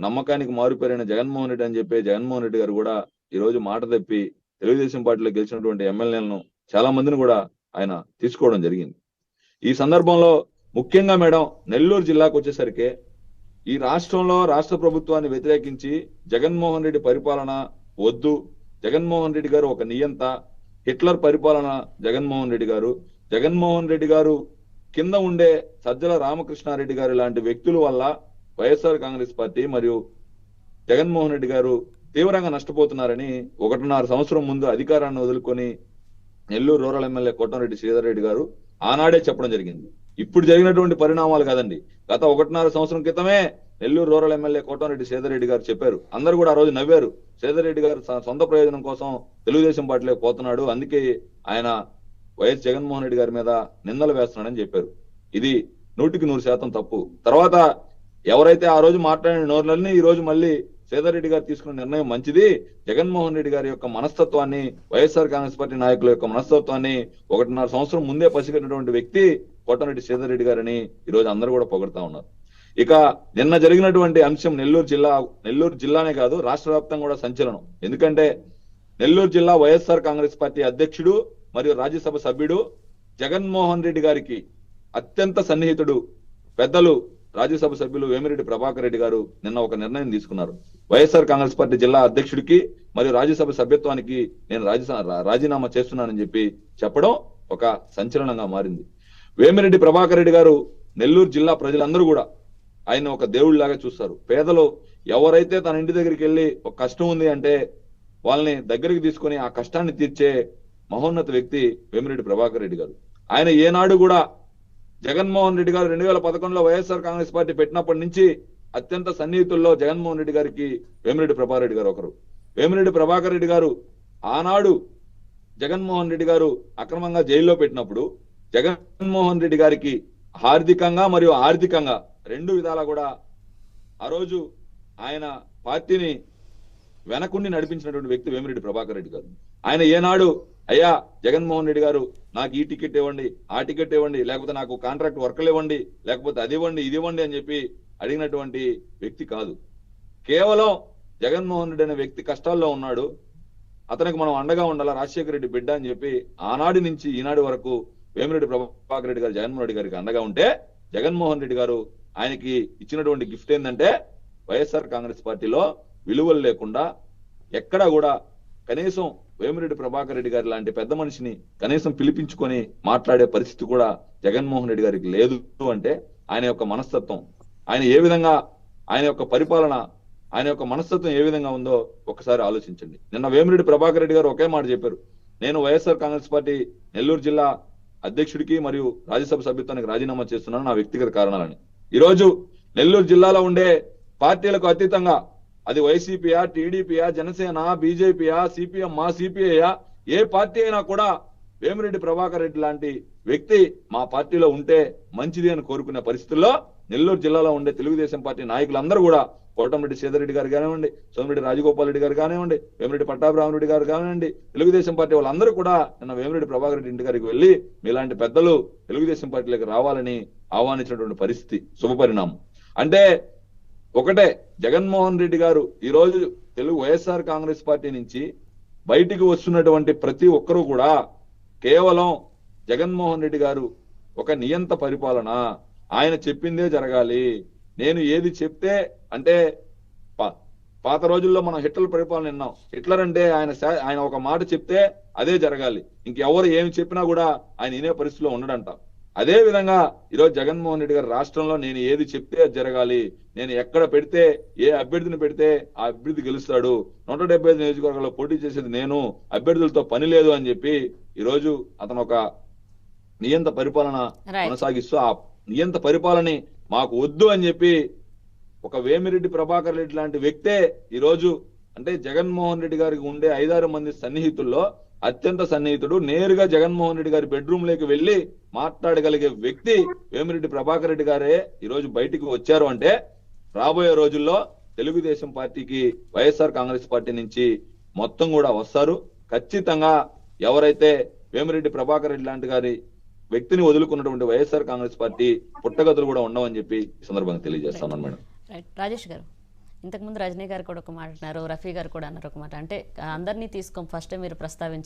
నమ్మకానికి మారుపేరైన జగన్మోహన్ రెడ్డి అని చెప్పే జగన్మోహన్ రెడ్డి గారు కూడా ఈ రోజు మాట తప్పి తెలుగుదేశం పార్టీలో గెలిచినటువంటి ఎమ్మెల్యేలను చాలా మందిని కూడా ఆయన తీసుకోవడం జరిగింది. ఈ సందర్భంలో ముఖ్యంగా మేడం నెల్లూరు జిల్లాకు వచ్చేసరికి ఈ రాష్ట్రంలో రాష్ట్ర ప్రభుత్వాన్ని వ్యతిరేకించి జగన్మోహన్ రెడ్డి పరిపాలన వద్దు జగన్మోహన్ రెడ్డి గారు ఒక నియంత హిట్లర్ పరిపాలన జగన్మోహన్ రెడ్డి గారు జగన్మోహన్ రెడ్డి గారు కింద ఉండే సజ్జల రామకృష్ణారెడ్డి గారు లాంటి వ్యక్తుల వల్ల వైఎస్ఆర్ కాంగ్రెస్ పార్టీ మరియు జగన్మోహన్ రెడ్డి గారు తీవ్రంగా నష్టపోతున్నారని ఒకటిన్నర సంవత్సరం ముందు అధికారాన్ని వదులుకొని నెల్లూరు రూరల్ ఎమ్మెల్యే కోటంరెడ్డి శ్రీధర్ రెడ్డి గారు ఆనాడే చెప్పడం జరిగింది. ఇప్పుడు జరిగినటువంటి పరిణామాలు కాదండి. గత ఒకటిన్నర సంవత్సరం క్రితమే నెల్లూరు రూరల్ ఎమ్మెల్యే కోటంరెడ్డి శ్రీధర్ రెడ్డి గారు చెప్పారు. అందరు కూడా ఆ రోజు నవ్వారు. శ్రీధర్ రెడ్డి గారు సొంత ప్రయోజనం కోసం తెలుగుదేశం పార్టీలోకి పోతున్నాడు. అందుకే ఆయన వైఎస్ జగన్మోహన్ రెడ్డి గారి మీద నిందలు వేస్తున్నాడని చెప్పారు. ఇది నూటికి నూరు శాతం తప్పు. తర్వాత ఎవరైతే ఆ రోజు మాట్లాడిన నోర్లని ఈ రోజు మళ్ళీ సేదారెడ్డి గారు తీసుకున్న నిర్ణయం మంచిది. జగన్మోహన్ రెడ్డి గారి యొక్క మనస్తత్వాన్ని వైఎస్ఆర్ కాంగ్రెస్ పార్టీ నాయకుల యొక్క మనస్తత్వాన్ని ఒకటిన్నర సంవత్సరం ముందే పసిగట్టినటువంటి వ్యక్తి కోటమిరెడ్డి సేదారెడ్డి రెడ్డి గారని ఈ రోజు అందరూ కూడా పొగడతా ఉన్నారు. ఇక నిన్న జరిగినటువంటి అంశం నెల్లూరు జిల్లా నెల్లూరు జిల్లానే కాదు రాష్ట్ర వ్యాప్తంగా కూడా సంచలనం. ఎందుకంటే నెల్లూరు జిల్లా వైఎస్ఆర్ కాంగ్రెస్ పార్టీ అధ్యక్షుడు మరియు రాజ్యసభ సభ్యుడు జగన్మోహన్ రెడ్డి గారికి అత్యంత సన్నిహితుడు పెద్దలు రాజ్యసభ సభ్యులు వేమిరెడ్డి ప్రభాకర్ రెడ్డి గారు నిన్న ఒక నిర్ణయం తీసుకున్నారు. వైఎస్ఆర్ కాంగ్రెస్ పార్టీ జిల్లా అధ్యక్షుడికి మరియు రాజ్యసభ సభ్యత్వానికి నేను రాజీనామా చేస్తున్నానని చెప్పి చెప్పడం ఒక సంచలనంగా మారింది. వేమిరెడ్డి ప్రభాకర్ రెడ్డి గారు నెల్లూరు జిల్లా ప్రజలందరూ కూడా ఆయన ఒక దేవుడిలాగా చూస్తారు. పేదలు ఎవరైతే తన ఇంటి దగ్గరికి వెళ్ళి ఒక కష్టం ఉంది అంటే వాళ్ళని దగ్గరికి తీసుకొని ఆ కష్టాన్ని తీర్చే మహోన్నత వ్యక్తి వేమిరెడ్డి ప్రభాకర్ రెడ్డి గారు. ఆయన ఏనాడు కూడా జగన్మోహన్ రెడ్డి గారు రెండు వేల పదకొండులో వైఎస్ఆర్ కాంగ్రెస్ పార్టీ పెట్టినప్పటి నుంచి అత్యంత సన్నిహితుల్లో జగన్మోహన్ రెడ్డి గారికి వేమిరెడ్డి ప్రభాకర్ రెడ్డి గారు ఒకరు. వేమిరెడ్డి ప్రభాకర్ రెడ్డి గారు ఆనాడు జగన్మోహన్ రెడ్డి గారు అక్రమంగా జైల్లో పెట్టినప్పుడు జగన్మోహన్ రెడ్డి గారికి ఆర్థికంగా మరియు ఆర్థికంగా రెండు విధాలా కూడా ఆ రోజు ఆయన పార్టీని వెనకుండి నడిపించినటువంటి వ్యక్తి వేమిరెడ్డి ప్రభాకర్ రెడ్డి గారు. ఆయన ఏనాడు అయ్యా జగన్మోహన్ రెడ్డి గారు నాకు ఈ టికెట్ ఇవ్వండి ఆ టికెట్ ఇవ్వండి లేకపోతే నాకు కాంట్రాక్ట్ వర్కర్లు ఇవ్వండి లేకపోతే అది ఇవ్వండి ఇది ఇవ్వండి అని చెప్పి అడిగినటువంటి వ్యక్తి కాదు. కేవలం జగన్మోహన్ రెడ్డి అనే వ్యక్తి కష్టాల్లో ఉన్నాడు. అతనికి మనం అండగా ఉండాలా? రాజశేఖర రెడ్డి బిడ్డ అని చెప్పి ఆనాటి నుంచి ఈనాడు వరకు వేమిరెడ్డి ప్రభాకర్ రెడ్డి గారు జగన్మోహన్ రెడ్డి గారికి అండగా ఉంటే జగన్మోహన్ రెడ్డి గారు ఆయనకి ఇచ్చినటువంటి గిఫ్ట్ ఏంటంటే వైఎస్ఆర్ కాంగ్రెస్ పార్టీలో విలువలు లేకుండా ఎక్కడా కూడా కనీసం వేమిరెడ్డి ప్రభాకర్ రెడ్డి గారి లాంటి పెద్ద మనిషిని కనీసం పిలిపించుకొని మాట్లాడే పరిస్థితి కూడా జగన్మోహన్ రెడ్డి గారికి లేదు అంటే ఆయన యొక్క మనస్తత్వం. ఆయన ఏ విధంగా ఆయన యొక్క పరిపాలన ఆయన యొక్క మనస్తత్వం ఏ విధంగా ఉందో ఒకసారి ఆలోచించండి. నిన్న వేమిరెడ్డి ప్రభాకర్ రెడ్డి గారు ఒకే మాట చెప్పారు. నేను వైఎస్ఆర్ కాంగ్రెస్ పార్టీ నెల్లూరు జిల్లా అధ్యక్షుడికి మరియు రాజ్యసభ సభ్యత్వానికి రాజీనామా చేస్తున్నాను నా వ్యక్తిగత కారణాలని. ఈ రోజు నెల్లూరు జిల్లాలో ఉండే పార్టీలకు అతీతంగా అది వైసీపీయా టీడీపీయా జనసేన బీజేపీయా సిపిఎం మా సిపిఐయా ఏ పార్టీ అయినా కూడా వేమిరెడ్డి ప్రభాకర్ రెడ్డి లాంటి వ్యక్తి మా పార్టీలో ఉంటే మంచిది అని కోరుకునే పరిస్థితుల్లో నెల్లూరు జిల్లాలో ఉండే తెలుగుదేశం పార్టీ నాయకులందరూ కూడా కోటంరెడ్డి సీతారెడ్డి గారు కానివ్వండి సోమిరెడ్డి రాజగోపాల్ రెడ్డి గారు కానివ్వండి వేమిరెడ్డి పట్టాభిరామరెడ్డి గారు కానివ్వండి తెలుగుదేశం పార్టీ వాళ్ళందరూ కూడా నిన్న వేమిరెడ్డి ప్రభాకర్ రెడ్డి ఇంటి గారికి వెళ్ళి మీలాంటి పెద్దలు తెలుగుదేశం పార్టీలోకి రావాలని ఆహ్వానించినటువంటి పరిస్థితి శుభపరిణామం. అంటే ఒకటే జగన్మోహన్ రెడ్డి గారు ఈరోజు తెలుగు వైఎస్ఆర్ కాంగ్రెస్ పార్టీ నుంచి బయటికి వస్తున్నటువంటి ప్రతి ఒక్కరూ కూడా కేవలం జగన్మోహన్ రెడ్డి గారు ఒక నియంత పరిపాలన. ఆయన చెప్పిందే జరగాలి. నేను ఏది చెప్తే అంటే పాత రోజుల్లో మనం హిట్లర్ పరిపాలన విన్నాం. హిట్లర్ అంటే ఆయన ఆయన ఒక మాట చెప్తే అదే జరగాలి. ఇంకెవరు ఏమి చెప్పినా కూడా ఆయన వినే పరిస్థితిలో ఉండడంట. అదే విధంగా ఈరోజు జగన్మోహన్ రెడ్డి గారు రాష్ట్రంలో నేను ఏది చెప్తే అది జరగాలి. నేను ఎక్కడ పెడితే ఏ అభ్యర్థిని పెడితే ఆ అభ్యర్థి గెలుస్తాడు. నూట డెబ్బై ఐదు నియోజకవర్గాల్లో పోటీ చేసేది నేను. అభ్యర్థులతో పని లేదు అని చెప్పి ఈ రోజు అతను ఒక నియంత పరిపాలన కొనసాగిస్తూ ఆ నియంత పరిపాలన మాకు వద్దు అని చెప్పి ఒక వేమిరెడ్డి ప్రభాకర్ రెడ్డి లాంటి వ్యక్తే ఈ రోజు అంటే జగన్మోహన్ రెడ్డి గారికి ఉండే ఐదారు మంది సన్నిహితుల్లో అత్యంత సన్నిహితుడు నేరుగా జగన్మోహన్ రెడ్డి గారి బెడ్రూమ్లోకి వెళ్ళి మాట్లాడగలిగే వ్యక్తి వేమిరెడ్డి ప్రభాకర్ రెడ్డి గారే ఈరోజు బయటికి వచ్చారు అంటే రాబోయే రోజుల్లో తెలుగుదేశం పార్టీకి వైఎస్ఆర్ కాంగ్రెస్ పార్టీ నుంచి మొత్తం కూడా వస్తారు. ఖచ్చితంగా ఎవరైతే వేమిరెడ్డి ప్రభాకర్ రెడ్డి లాంటి గారి వ్యక్తిని వదులుకున్నటువంటి వైఎస్ఆర్ కాంగ్రెస్ పార్టీ పుట్టగతులు కూడా ఉండవని చెప్పి ఈ సందర్భంగా తెలియజేస్తాను మేడం. రాజేష్ గారు. ఇంతకుముందు రజనీ గారు కూడా ఒక మాట అన్నారు రఫీ గారు కూడా అన్నారు ఒక మాట. అంటే అందరినీ తీసుకొని ఫస్ట్ మీరు ప్రస్తావించారు.